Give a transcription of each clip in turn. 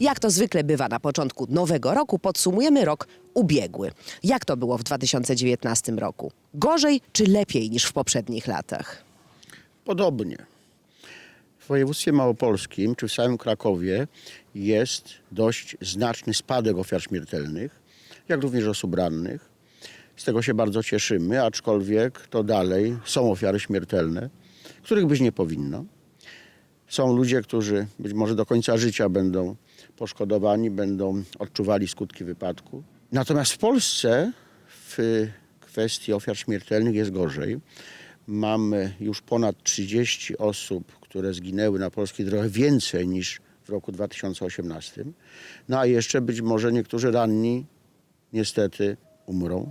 Jak to zwykle bywa na początku nowego roku, podsumujemy rok ubiegły. Jak to było w 2019 roku? Gorzej czy lepiej niż w poprzednich latach? Podobnie. W województwie małopolskim czy w samym Krakowie jest dość znaczny spadek ofiar śmiertelnych, jak również osób rannych. Z tego się bardzo cieszymy, aczkolwiek to dalej są ofiary śmiertelne, których być nie powinno. Są ludzie, którzy być może do końca życia będą poszkodowani, będą odczuwali skutki wypadku. Natomiast w Polsce w kwestii ofiar śmiertelnych jest gorzej. Mamy już ponad 30 osób, które zginęły na polskich drogach, więcej niż w roku 2018. No a jeszcze być może niektórzy ranni niestety umrą.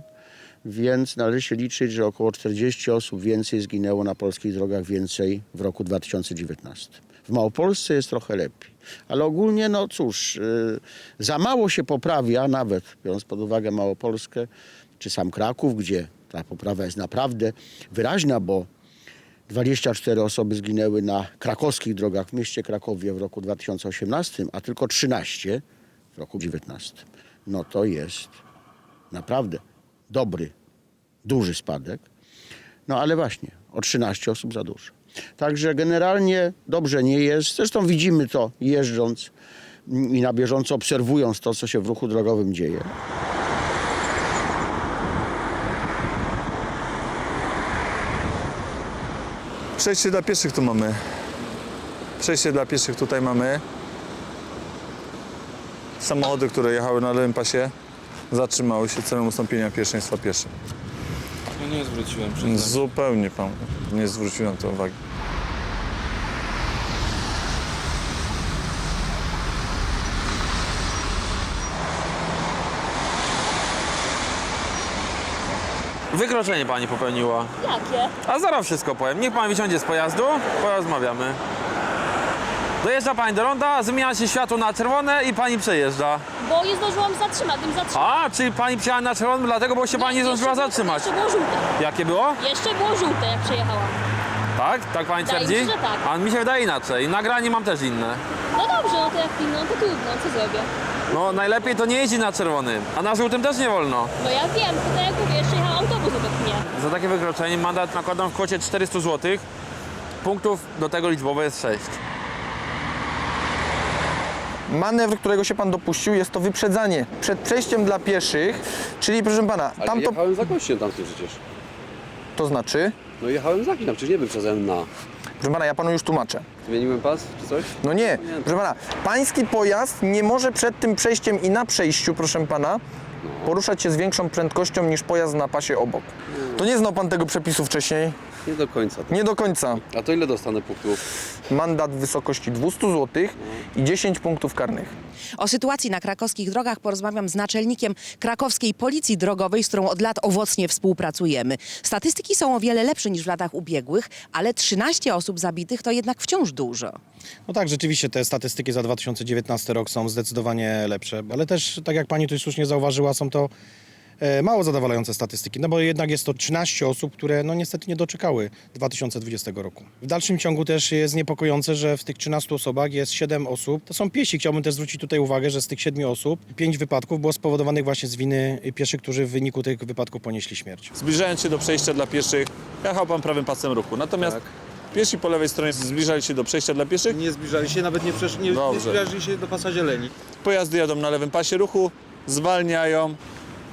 Więc należy się liczyć, że około 40 osób więcej zginęło na polskich drogach, więcej w roku 2019. W Małopolsce jest trochę lepiej. Ale ogólnie, no cóż, yy, za mało się poprawia, nawet biorąc pod uwagę Małopolskę, czy sam Kraków, gdzie ta poprawa jest naprawdę wyraźna, bo 24 osoby zginęły na krakowskich drogach w mieście Krakowie w roku 2018, a tylko 13 w roku 2019. No to jest naprawdę dobry, duży spadek. No ale właśnie, o 13 osób za dużo. Także generalnie dobrze nie jest. Zresztą widzimy to jeżdżąc i na bieżąco obserwując to, co się w ruchu drogowym dzieje. Przejście dla pieszych tu mamy. Przejście dla pieszych tutaj mamy. Samochody, które jechały na lewym pasie, zatrzymały się celem ustąpienia pierwszeństwa pieszym. Nie zwróciłem przyznać. Zupełnie pan nie zwróciłem to uwagi. Wykroczenie pani popełniła. Jakie? A zaraz wszystko powiem. Niech pan wysiądzie z pojazdu, porozmawiamy. Dojeżdża pani do ronda, zmienia się światło na czerwone i pani przejeżdża. Bo nie zdążyłam zatrzymać, tym zatrzymać. A, czyli pani przyjechała na czerwone, dlatego bo się pani nie zdążyła zatrzymać. Jeszcze było żółte. Jakie było? Jeszcze było żółte, jak przejechałam. Tak? Tak pani Wydaje mi twierdzi? się, że tak. A mi się wydaje inaczej. Nagranie mam też inne. No dobrze, no to jak pilno, to trudno, co zrobię? No najlepiej to nie jeździ na czerwonym, a na żółtym też nie wolno. No ja wiem, tutaj jak mówię, jeszcze jechał autobus obok mnie. Za takie wykroczenie mandat nakładam w kwocie 400 zł. Punktów do tego liczbowo jest 6. Manewr, którego się pan dopuścił, jest to wyprzedzanie przed przejściem dla pieszych, czyli proszę pana, Ale tam to, jechałem za gościem tamtym przecież. to znaczy, No jechałem za kimś tam, przecież nie wyprzedzałem na. proszę pana, ja panu już tłumaczę. Zmieniłem pas czy coś? No nie, proszę pana, pański pojazd nie może przed tym przejściem i na przejściu, proszę pana, poruszać się z większą prędkością niż pojazd na pasie obok. To nie znał pan tego przepisu wcześniej? Nie do końca. Nie do końca. A to ile dostanę punktów? Mandat w wysokości 200 zł i 10 punktów karnych. O sytuacji na krakowskich drogach porozmawiam z naczelnikiem krakowskiej Policji Drogowej, z którą od lat owocnie współpracujemy. Statystyki są o wiele lepsze niż w latach ubiegłych, ale 13 osób zabitych to jednak wciąż dużo. No tak, rzeczywiście te statystyki za 2019 rok są zdecydowanie lepsze, ale też, tak jak pani tu słusznie zauważyła, są to e, mało zadowalające statystyki, no bo jednak jest to 13 osób, które no niestety nie doczekały 2020 roku. W dalszym ciągu też jest niepokojące, że w tych 13 osobach jest 7 osób, to są piesi. Chciałbym też zwrócić tutaj uwagę, że z tych 7 osób 5 wypadków było spowodowanych właśnie z winy pieszych, którzy w wyniku tych wypadków ponieśli śmierć. Zbliżając się do przejścia dla pieszych, jechał pan prawym pasem ruchu. Natomiast piesi po lewej stronie zbliżali się do przejścia dla pieszych. Nie zbliżali się, nawet nie, przesz- nie, nie Dobrze. zbliżali się do pasa zieleni. Pojazdy jadą na lewym pasie ruchu, zwalniają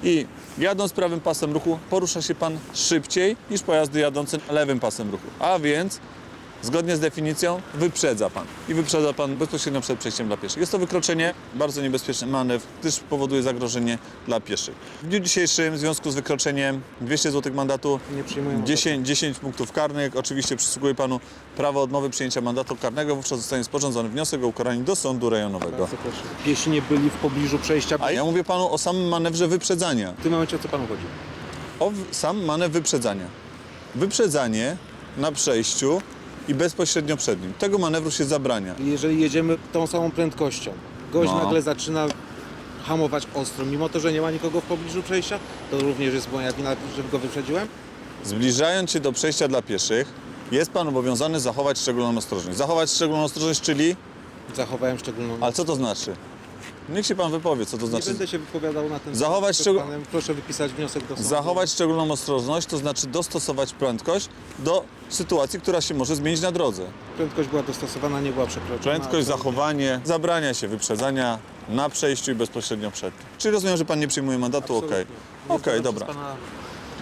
i jadąc prawym pasem ruchu porusza się pan szybciej niż pojazdy jadące lewym pasem ruchu. A więc zgodnie z definicją wyprzedza pan. I wyprzedza pan bezpośrednio przed przejściem dla pieszych. Jest to wykroczenie, bardzo niebezpieczny manewr, gdyż powoduje zagrożenie dla pieszych. W dniu dzisiejszym w związku z wykroczeniem 200 zł mandatu, Nie przyjmuję mandatu. 10, 10 punktów karnych. Oczywiście przysługuje panu prawo odmowy przyjęcia mandatu karnego, wówczas zostanie sporządzony wniosek o ukaranie do sądu rejonowego. Bardzo proszę. Piesi nie byli w pobliżu przejścia. A ja mówię panu o samym manewrze wyprzedzania. W tym momencie o co panu chodzi? O w- sam manewr wyprzedzania. Wyprzedzanie na przejściu i bezpośrednio przed nim. Tego manewru się zabrania. Jeżeli jedziemy tą samą prędkością, gość No. nagle zaczyna hamować ostro, mimo to, że nie ma nikogo w pobliżu przejścia, to również jest moja wina, że go wyprzedziłem? Zbliżając się do przejścia dla pieszych, jest pan obowiązany zachować szczególną ostrożność. Zachować szczególną ostrożność, czyli... Zachowałem szczególną... Ale co to znaczy? Niech się pan wypowie, co to Nie znaczy. będę się wypowiadał na ten Zachować przed szczegó- panem. Proszę wypisać wniosek do sądu. Zachować szczególną ostrożność, to znaczy dostosować prędkość do sytuacji, która się może zmienić na drodze. Prędkość była dostosowana, nie była przekroczona. Prędkość, zachowanie, zabrania się wyprzedzania na przejściu i bezpośrednio przed. Czyli rozumiem, że pan nie przyjmuje mandatu? Okej. Nie Okej, się dobra.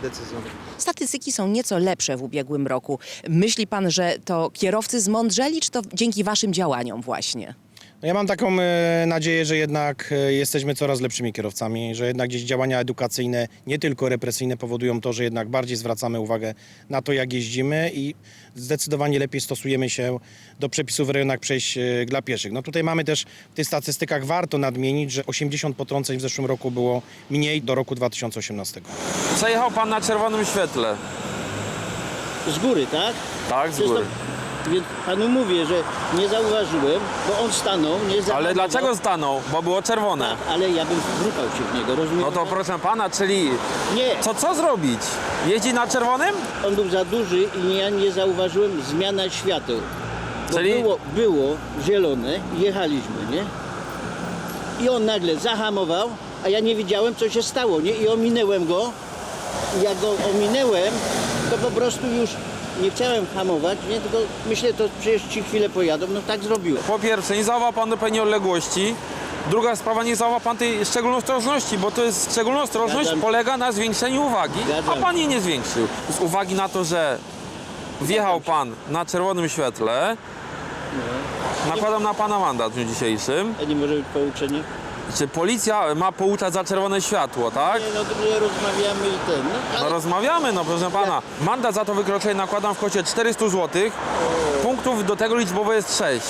decyzją. Statystyki są nieco lepsze w ubiegłym roku. Myśli pan, że to kierowcy zmądrzeli, czy to dzięki waszym działaniom właśnie? No ja mam taką e, nadzieję, że jednak e, jesteśmy coraz lepszymi kierowcami, że jednak gdzieś działania edukacyjne, nie tylko represyjne powodują to, że jednak bardziej zwracamy uwagę na to, jak jeździmy i zdecydowanie lepiej stosujemy się do przepisów w rejonach przejść e, dla pieszych. No tutaj mamy też w tych statystykach warto nadmienić, że 80 potrąceń w zeszłym roku było mniej do roku 2018. Przejechał pan na czerwonym świetle. Z góry, tak? Tak, z Zresztą- góry. Więc panu mówię, że nie zauważyłem, bo on stanął, nie zauważył. Ale dlaczego stanął? Bo było czerwone. Tak, ale ja bym wrzucał się w niego, rozumiem? No to proszę pana, czyli Nie, co, co zrobić? Jeździ na czerwonym? on był za duży i ja nie zauważyłem zmiana świateł. Bo Czyli- było, było zielone, jechaliśmy, nie? I on nagle zahamował, a ja nie wiedziałem, co się stało, nie? I ominęłem go. I jak go ominęłem, to po prostu już nie chciałem hamować, nie? Tylko myślę, to przecież ci chwilę pojadą, no tak zrobiłem. Po pierwsze, nie zachował pan do pewnej odległości. Druga sprawa, nie zachował pan tej szczególnej ostrożności, bo to jest szczególna ostrożność Zgadzam się. polega na zwiększeniu uwagi, Zgadzam a pan jej nie zwiększył. Z uwagi na to, że wjechał pan na czerwonym świetle, nakładam na pana mandat w dniu dzisiejszym. A nie może być pouczenie? Czy policja ma pouczać za czerwone światło, tak? Nie, no to my rozmawiamy i ten, no, No ale rozmawiamy, no proszę pana. Mandat za to wykroczenie nakładam w kwocie 400 zł. Punktów do tego liczbowo jest 6.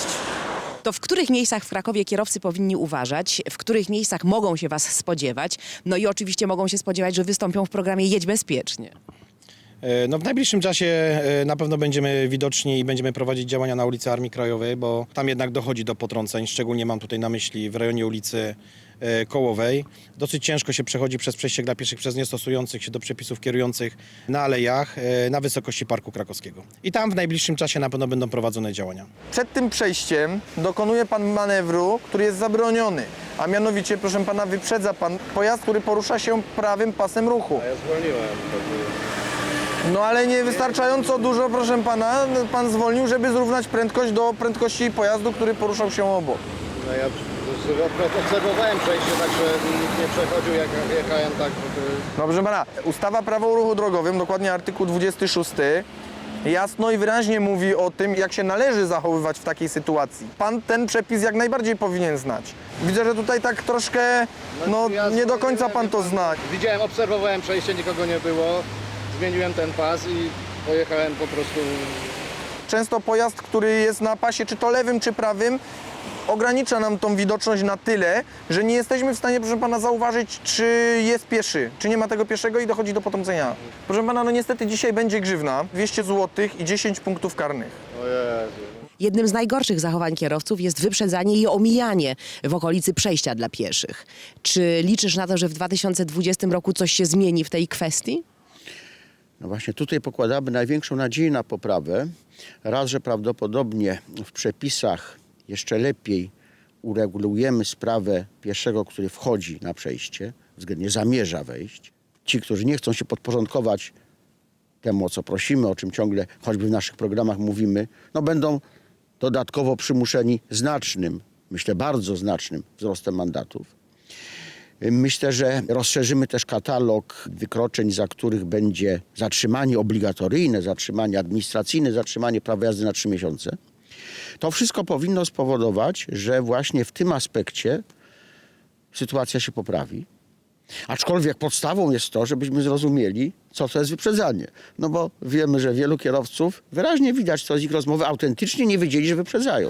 To w których miejscach w Krakowie kierowcy powinni uważać, w których miejscach mogą się was spodziewać? No i oczywiście mogą się spodziewać, że wystąpią w programie Jedź Bezpiecznie. E, No w najbliższym czasie e, na pewno będziemy widoczni i będziemy prowadzić działania na ulicy Armii Krajowej, bo tam jednak dochodzi do potrąceń, szczególnie mam tutaj na myśli w rejonie ulicy e, Kołowej. Dosyć ciężko się przechodzi przez przejście dla pieszych przez niestosujących się do przepisów kierujących na alejach na wysokości Parku Krakowskiego. I tam w najbliższym czasie na pewno będą prowadzone działania. Przed tym przejściem dokonuje pan manewru, który jest zabroniony. A mianowicie, proszę pana, wyprzedza pan pojazd, który porusza się prawym pasem ruchu. Ja zwolniłem. No ale nie wystarczająco dużo, proszę pana, pan zwolnił, żeby zrównać prędkość do prędkości pojazdu, który poruszał się obok. No ja obserwowałem przejście, także nikt nie przechodził, jak jechałem tak. No proszę pana, ustawa prawo o ruchu drogowym, dokładnie artykuł 26, jasno i wyraźnie mówi o tym, jak się należy zachowywać w takiej sytuacji. Pan ten przepis jak najbardziej powinien znać. Widzę, że tutaj tak troszkę, no ja nie do końca pan to zna. Widziałem, obserwowałem przejście, nikogo nie było. Zmieniłem ten pas i pojechałem po prostu. Często pojazd, który jest na pasie, czy to lewym, czy prawym, ogranicza nam tą widoczność na tyle, że nie jesteśmy w stanie, proszę pana, zauważyć, czy jest pieszy, czy nie ma tego pieszego i dochodzi do potrącenia. Proszę pana, no niestety dzisiaj będzie grzywna, 200 zł i 10 punktów karnych. O Jezu. Jednym z najgorszych zachowań kierowców jest wyprzedzanie i omijanie w okolicy przejścia dla pieszych. Czy liczysz na to, że w 2020 roku coś się zmieni w tej kwestii? No właśnie tutaj pokładamy największą nadzieję na poprawę. Raz, że prawdopodobnie w przepisach jeszcze lepiej uregulujemy sprawę pieszego, który wchodzi na przejście, względnie zamierza wejść. Ci, którzy nie chcą się podporządkować temu, o co prosimy, o czym ciągle choćby w naszych programach mówimy, no będą dodatkowo przymuszeni znacznym, myślę bardzo znacznym wzrostem mandatów. Myślę, że rozszerzymy też katalog wykroczeń, za których będzie zatrzymanie obligatoryjne, zatrzymanie administracyjne, zatrzymanie prawa jazdy na trzy miesiące. To wszystko powinno spowodować, że właśnie w tym aspekcie sytuacja się poprawi. Aczkolwiek podstawą jest to, żebyśmy zrozumieli, co to jest wyprzedzanie. No bo wiemy, że wielu kierowców, wyraźnie widać to z ich rozmowy, autentycznie nie wiedzieli, że wyprzedzają.